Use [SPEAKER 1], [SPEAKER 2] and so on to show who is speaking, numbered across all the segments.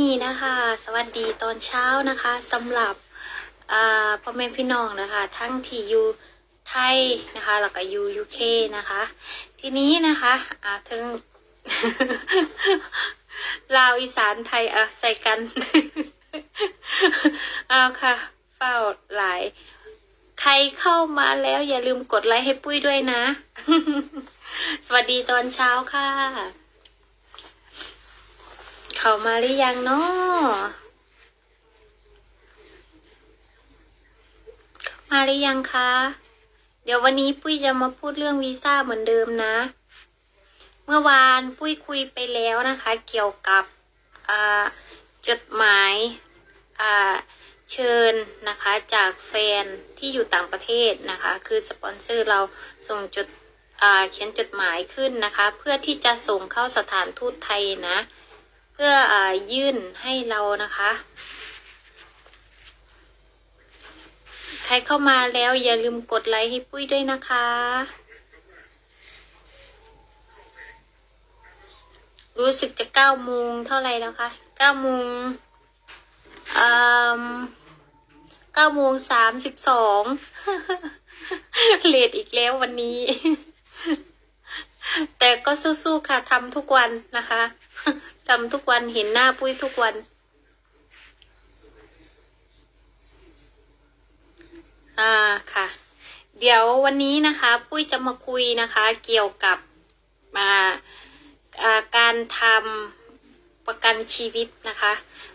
[SPEAKER 1] นี่นะคะสวัสดีตอนเช้านะคะสำหรับพ่อแม่พี่น้องนะคะ ทั้งที่อยู่ไทยนะคะแล้วก็อยู่ยูเคนะคะ ทีนี้นะคะอ่าถึงลาวอีสานไทยอะใส่กันเอาค่ะ เฝ้าหลาย ใครเข้ามาแล้วอย่าลืมกดไลค์ให้ปุ้ยด้วยนะ สวัสดีตอนเช้าค่ะ เข้ามาหรือยังเนาะเข้ามาหรือยังคะ เดี๋ยววันนี้ปุ้ยจะมาพูดเรื่องวีซ่าเหมือนเดิมนะ เมื่อวานปุ้ยคุยไปแล้วนะคะ เกี่ยวกับจดหมายเชิญนะคะจากแฟนที่อยู่ต่างประเทศนะคะ คือสปอนเซอร์เราส่งจดเขียนจดหมายขึ้นนะคะ เพื่อที่จะส่งเข้าสถานทูตไทยนะ เพื่ออยื่นให้เรานะคะ ใครเข้ามาแล้วอย่าลืมกดไลค์ให้ปุ้ยด้วยนะคะ รู้สึกจะเก้าโมงเท่าไหร่แล้วคะเก้าโมงเก้าโมงสามสิบสองเลทอีกแล้ววันนี้ แต่ก็สู้ๆค่ะทำทุกวันนะคะ ทำทุกวันเห็นหน้าปุ้ยทุกวัน อ่าค่ะ เดี๋ยววันนี้นะคะ ปุ้ยจะมาคุยนะคะ เกี่ยวกับอ่าาการทำประกันชีวิตนะคะ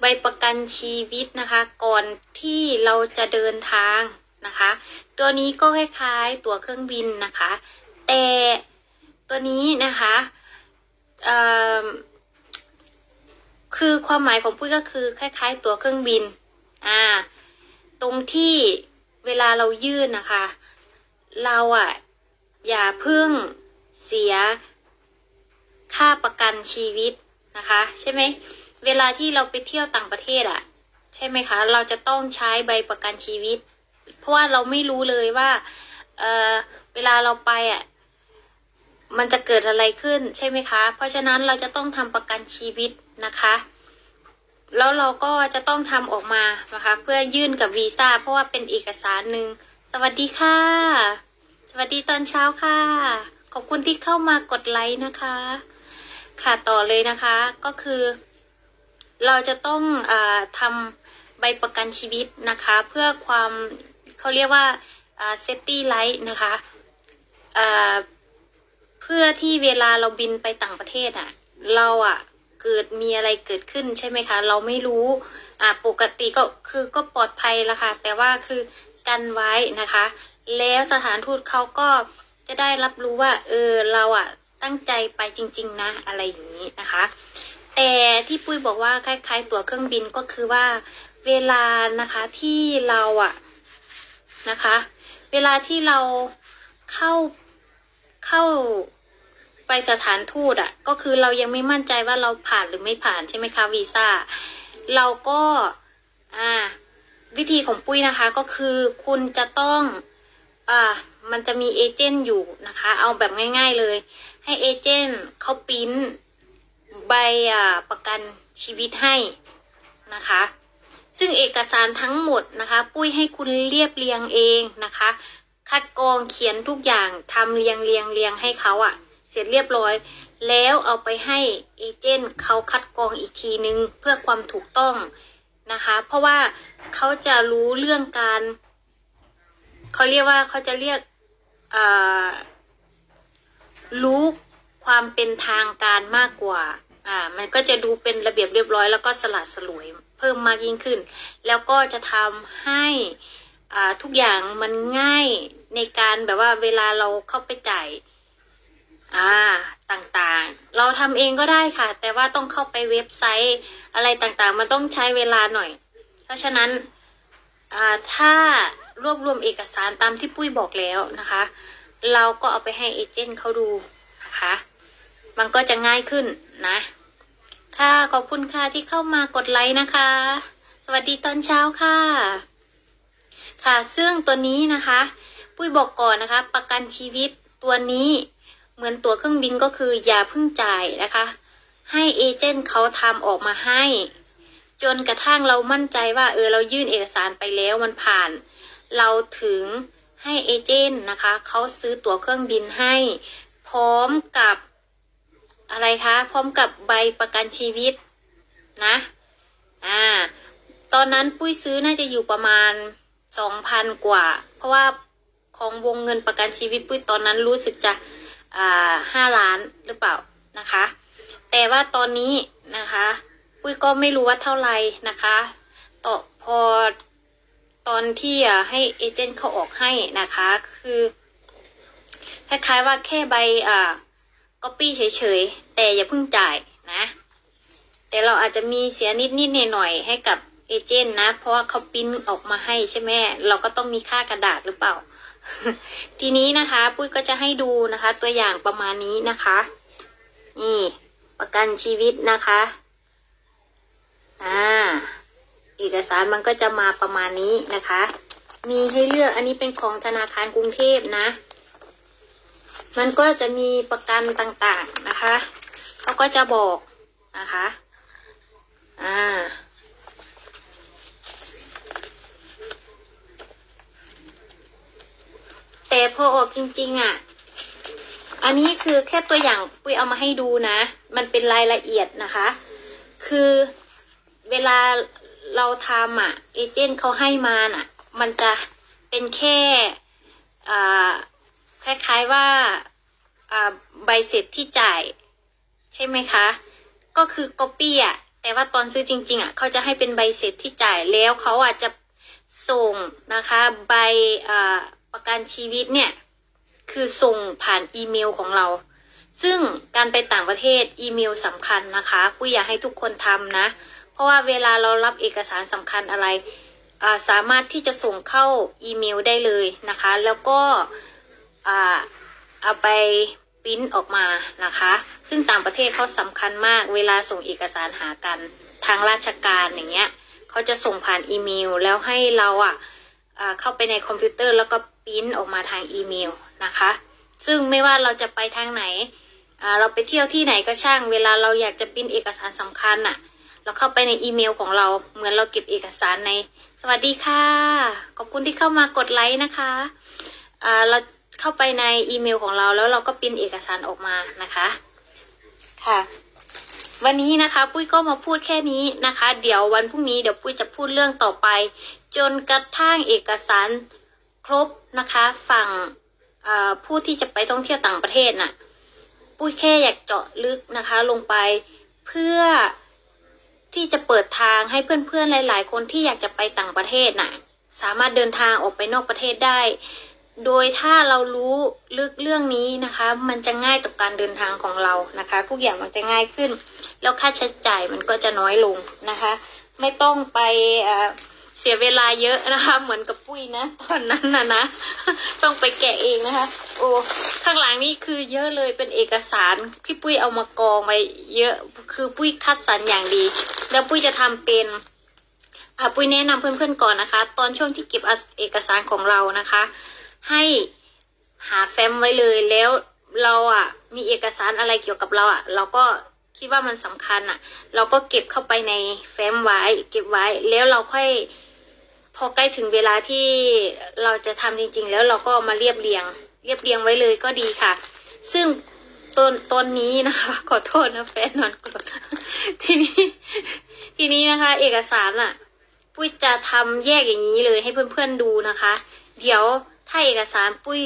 [SPEAKER 1] ใบประกันชีวิตนะคะ ก่อนที่เราจะเดินทางนะคะ ตัวนี้ก็คล้ายๆ ตั๋วเครื่องบินนะคะ แต่ตัวนี้นะคะ เอ่อ คือความหมายของปุ้ยก็คือคล้ายๆ ตั๋วเครื่องบิน อ่า ตรงที่เวลาเรายื่นนะคะ เราอะ อย่าเพิ่งเสียค่าประกันชีวิตนะคะ ใช่ไหม เวลาที่เราไปเที่ยวต่างประเทศอะ ใช่ไหมคะ เราจะต้องใช้ใบประกันชีวิต เพราะว่าเราไม่รู้เลยว่าเออเวลาเราไปอะมันจะเกิดอะไรขึ้นใช่ไหมคะ เพราะฉะนั้นเราจะต้องทำประกันชีวิตนะคะ แล้วเราก็จะต้องทำออกมานะคะ เพื่อยื่นกับวีซ่าเพราะว่าเป็นเอกสารหนึ่งสวัสดีค่ะ สวัสดีตอนเช้าค่ะ ขอบคุณที่เข้ามากดไลค์นะคะ ค่ะต่อเลยนะคะก็คือ เราจะต้องอทำใบประกันชีวิตนะคะ เพื่อความเขาเรียกว่าเซฟตี้ไลท์นะคะเพื่อที่เวลาเราบินไปต่างประเทศอะ เราอะ เกิดมีอะไรเกิดขึ้นใช่ไหมคะ เราไม่รู้อ่าปกติก็คือก็ปลอดภัยละค่ะ แต่ว่าคือกันไว้นะคะ แล้วสถานทูตเขาก็จะได้รับรู้ว่า เออเราอะตั้งใจไปจริง ๆ นะ อะไรอย่างนี้นะคะ แต่ที่ปุ้ยบอกว่าคล้าย ๆ ตั๋วเครื่องบินก็คือว่าเวลานะคะที่เราอะนะคะ เวลาที่เราเข้าเข้า ไปสถานทูตอะ ก็คือเรายังไม่มั่นใจว่าเราผ่านหรือไม่ผ่านใช่ไหมคะวีซ่า เราก็อ่าวิธีของปุ้ยนะคะก็คือคุณจะต้องอ่ามันจะมีเอเจนต์อยู่นะคะ เอาแบบง่าย ๆเลย ให้เอเจนต์เขาปริ้นใบอ่าประกันชีวิตให้นะคะ ซึ่งเอกสารทั้งหมดนะคะ ปุ้ยให้คุณเรียบเรียงเองนะคะ คัดกรองเขียนทุกอย่างทำเรียงเรียงเรียงให้เขาอะ เสร็จเรียบร้อย แล้วเอาไปให้เอเจนต์เขาคัดกรองอีกทีนึง เพื่อความถูกต้องนะคะ เพราะว่าเขาจะรู้เรื่องการเขาเรียกว่าเขาจะเรียกรู้ความเป็นทางการมากกว่า อ่า มันก็จะดูเป็นระเบียบเรียบร้อย แล้วก็สลัดสลวยเพิ่มมากยิ่งขึ้น แล้วก็จะทำให้อ่าทุกอย่างมันง่ายในการแบบว่าเวลาเราเข้าไปจ่าย อ่าต่างๆ เราทำเองก็ได้ค่ะ แต่ว่าต้องเข้าไปเว็บไซต์อะไรต่างๆ มันต้องใช้เวลาหน่อย เพราะฉะนั้นอ่าถ้ารวบรวมเอกสารตามที่ปุ้ยบอกแล้วนะคะ เราก็เอาไปให้เอเจนต์เขาดูนะคะ มันก็จะง่ายขึ้นนะ ค่ะขอบคุณค่ะที่เข้ามากดไลค์นะคะ สวัสดีตอนเช้าค่ะ ค่ะซึ่งตัวนี้นะคะ ปุ้ยบอกก่อนนะคะ ประกันชีวิตตัวนี้ เหมือนตั๋วเครื่องบินก็คืออย่าเพิ่งจ่ายนะคะ ให้เอเจนต์เขาทำออกมาให้ จนกระทั่งเรามั่นใจว่าเออเรายื่นเอกสารไปแล้วมันผ่าน เราถึงให้เอเจนต์นะคะเขาซื้อตั๋วเครื่องบินให้ พร้อมกับอะไรคะพร้อมกับใบประกันชีวิตนะอ่าตอนนั้นปุ้ยซื้อน่าจะอยู่ประมาณสองพันกว่า เพราะว่าของวงเงินประกันชีวิตปุ้ยตอนนั้นรู้สึกจะ ห้าล้านหรือเปล่านะคะ แต่ว่าตอนนี้นะคะปุ้ยก็ไม่รู้ว่าเท่าไหร่นะคะต่อพอตอนที่ให้เอเจนต์เขาออกให้นะคะ คือคล้ายๆว่าแค่ใบอ่าก๊อปปี้เฉยๆ แต่อย่าเพิ่งจ่ายนะ แต่เราอาจจะมีเสียนิดๆหน่อยๆให้กับเอเจนต์นะ เพราะว่าเขาปริ้นออกมาให้ใช่ไหมเราก็ต้องมีค่ากระดาษหรือเปล่า ทีนี้นะคะ ปุ้ยก็จะให้ดูนะคะ ตัวอย่างประมาณนี้นะคะ นี่ ประกันชีวิตนะคะอ่าเอกสารมันก็จะมาประมาณนี้นะคะ มีให้เลือกอันนี้เป็นของธนาคารกรุงเทพนะ มันก็จะมีประกันต่างๆนะคะเขาก็จะบอกนะคะ อ่า แต่พอออกจริง ๆอะ อันนี้คือแค่ตัวอย่างปุ้ยเอามาให้ดูนะ มันเป็นรายละเอียดนะคะ คือเวลาเราทำอะ เอเจนต์เขาให้มาน่ะ มันจะเป็นแค่อ่คล้ายๆว่าอ่าใบเสร็จที่จ่าย ใช่ไหมคะ ก็คือก๊อปปี้อะแต่ว่าตอนซื้อจริง ๆอะเขาจะให้เป็นใบเสร็จที่จ่ายแล้วเขาอาจจะส่งนะคะ ใบอ่า ประกันชีวิตเนี่ย คือส่งผ่านอีเมลของเรา ซึ่งการไปต่างประเทศอีเมลสำคัญนะคะปุ้ยอยากให้ทุกคนทำนะ เพราะว่าเวลาเรารับเอกสารสำคัญอะไรสามารถที่จะส่งเข้าอีเมลได้เลยนะคะ แล้วก็เอาไปปริ้นออกมานะคะ ซึ่งต่างประเทศเขาสำคัญมากเวลาส่งเอกสารหากันทางราชการอย่างเงี้ยเขาจะส่งผ่านอีเมลแล้วให้เราอะอ่า เข้าไปในคอมพิวเตอร์แล้วก็ปริ้นออกมาทางอีเมลนะคะ ซึ่งไม่ว่าเราจะไปทางไหน เราไปเที่ยวที่ไหนก็ช่าง เวลาเราอยากจะปริ้นเอกสารสำคัญน่ะ เราเข้าไปในอีเมลของเรา เหมือนเราเก็บเอกสารใน สวัสดีค่ะ ขอบคุณที่เข้ามากดไลค์นะคะเราเข้าไปในอีเมลของเราแล้วเราก็ปริ้นเอกสารออกมานะคะ ค่ะ วันนี้นะคะปุ้ยก็มาพูดแค่นี้นะคะ เดี๋ยววันพรุ่งนี้เดี๋ยวปุ้ยจะพูดเรื่องต่อไป จนกระทั่งเอกสารครบนะคะ ฝั่งผู้ที่จะไปท่องเที่ยวต่างประเทศน่ะ ปุ้ยแค่อยากเจาะลึกนะคะลงไปเพื่อที่จะเปิดทางให้เพื่อนๆหลาย ๆ คนที่อยากจะไปต่างประเทศน่ะ สามารถเดินทางออกไปนอกประเทศได้ โดยถ้าเรารู้ลึกเรื่องนี้นะคะ มันจะง่ายต่อการเดินทางของเรานะคะ ทุกอย่างมันจะง่ายขึ้น แล้วค่าใช้จ่ายมันก็จะน้อยลงนะคะ ไม่ต้องไปเสียเวลาเยอะนะคะ เหมือนกับปุ้ยนะตอนนั้นนะนะ ต้องไปแกะเองนะคะ โอ้ข้างหลังนี่คือเยอะเลยเป็นเอกสารที่ปุ้ยเอามากองไว้เยอะคือปุ้ยคัดสรรอย่างดี แล้วปุ้ยจะทำเป็นอะปุ้ยแนะนำเพื่อนๆก่อนนะคะ ตอนช่วงที่เก็บเอกสารของเรานะคะ ให้หาแฟ้มไว้เลยแล้วเราอะ มีเอกสารอะไรเกี่ยวกับเราอะ เราก็คิดว่ามันสำคัญอะ เราก็เก็บเข้าไปในแฟ้มไว้ เก็บไว้แล้วเราค่อย พอใกล้ถึงเวลาที่เราจะทำจริง ๆ แล้วเราก็มาเรียบเรียง เรียบเรียงไว้เลยก็ดีค่ะ ซึ่งตนตนนี้นะคะ ขอโทษนะแฟนนอนกดทีนี้ ทีนี้นะคะ เอกสารอะ ปุ้ยจะทำแยกอย่างนี้เลยให้เพื่อนๆดูนะคะ เดี๋ยว ถ้าเอกสารปุ้ย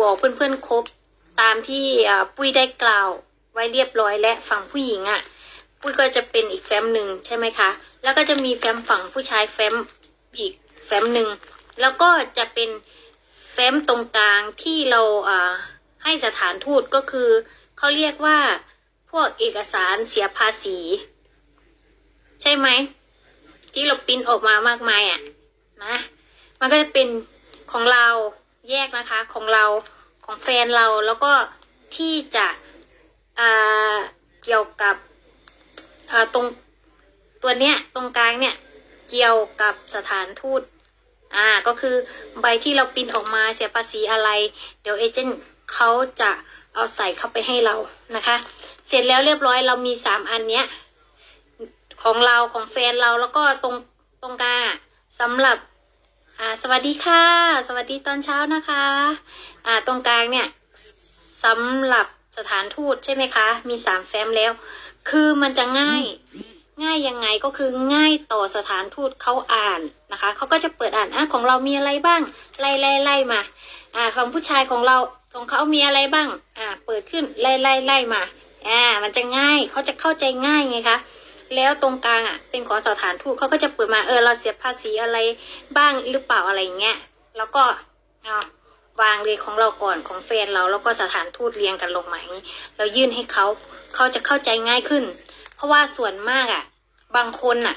[SPEAKER 1] บอกเพื่อนๆครบ ตามที่ปุ้ยได้กล่าวไว้เรียบร้อยและฝั่งผู้หญิงอะ่ะ ปุ้ยก็จะเป็นอีกแฟ้มหนึ่งใช่ไหมคะ แล้วก็จะมีแฟ้มฝั่งผู้ชายแฟ้มอีกแฟ้มหนึ่งแล้วก็จะเป็นแฟ้มตรงกลางที่เราให้สถานทูตก็คือเขาเรียกว่าพวกเอกสารเสียภาษี ใช่ไหมที่เราปิ้นออกมามากมายอะนะ มันก็จะเป็นของเรา แยกนะคะของเราของแฟนเราแล้วก็ที่จะเกี่ยวกับตรงตัวเนี้ยตรงกลางเนี่ยเกี่ยวกับสถานทูตอ่าก็คือใบที่เราปิ้นออกมาเสียภาษีอะไร เดี๋ยวเอเจนต์เขาจะเอาใส่เข้าไปให้เรานะคะ เสร็จแล้วเรียบร้อยเรามีสามอันเนี้ยของเราของแฟนเราแล้วก็ตรงตรงกลางสำหรับ อ่าสวัสดีค่ะ สวัสดีตอนเช้านะคะอ่าตรงกลางเนี่ยสำหรับสถานทูตใช่ไหมคะ มีสามแฟ้มแล้ว คือมันจะง่ายง่ายยังไงก็คือง่ายต่อสถานทูตเขาอ่านนะคะเขาก็จะเปิดอ่านอะของเรามีอะไรบ้างไล่ไล่ไล่มาอ่าของผู้ชายของเราของเขามีอะไรบ้างอ่าเปิดขึ้นไล่ไล่ไล่มาอ่ามันจะง่ายเขาจะเข้าใจง่ายไงคะ แล้วตรงกลางอะ เป็นของสถานทูตเขาก็จะเปิดมาเออเราเสียภาษีอะไรบ้างหรือเปล่าอะไรอย่างเงี้ยแล้วก็เอาวางเลยของเราก่อนของแฟนเราแล้วก็สถานทูตเรียงกันลงมาอย่างนี้เรายื่นให้เขาเขาจะเข้าใจง่ายขึ้น เพราะว่าส่วนมากอะ บางคนอะ